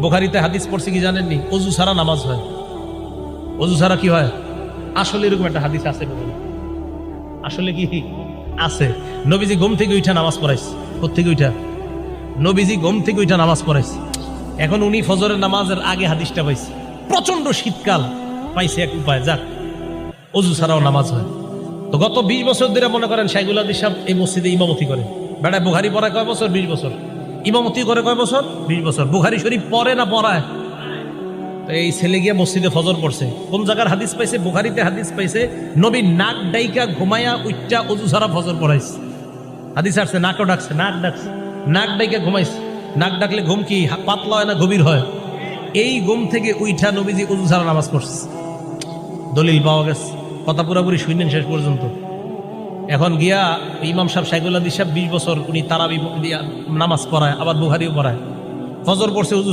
বোখারিতে হাদিস পড়ছে কি জানেননি? অজু ছাড়া নামাজ হয়। অজু ছাড়া কি হয়? আসলে এরকম একটা হাদিস আছে আসলে কি? আছে। নবীজি ঘুম থেকে উঠা নামাজ পড়াইছে। থেকে উঠা? নবীজি ঘুম থেকে উঠা নামাজ পড়াইছে। এখন উনি ফজরের নামাজের আগে হাদিসটা পাইছে। প্রচণ্ড শীতকাল পাইছে এক উপায়, যাক। অজু ছাড়াও নামাজ হয়। তো গত বিশ বছর ধরে মনে করেন শাইগুল আদি সাহেব এই মসজিদে ইমামতি করে বেড়ায় বুখারি পড়ায় কয় বছর? বিশ বছর। ইমামতি করে কয় বছর? বিশ বছর। বুখারি শরীফ পড়ে না পড়ায়? তো এই ছেলে গিয়ে মসজিদে ফজর পড়ছে। কোন জায়গার হাদিস পাইছে? বুখারিতে হাদিস পাইছে নবী নাক ডাইকা ঘুমাইয়া উচ্চা অজু ছাড়া ফজর পড়াইছে। হাদিস আসছে নাকও ডাকছে নাক ডাকছে নাক ডাইকা ঘুমাইছে। নাক ডাকলে ঘুম কি পাতলা হয় না গভীর হয়? এই ঘুম থেকে উইঠা নবীজি অজু ছাড়া নামাজ পড়ছে। দলিল পাওয়া গেছে। কথা পুরাপুরি শুনলেন শেষ পর্যন্ত। এখন গিয়া ইমাম সাহেব সাইকুল্লাহ সাহেব বিশ বছর উনি তারাবি নামাজ পড়ায়, আবার বুহারিও পড়ায়। ফজর পড়ছে, উজু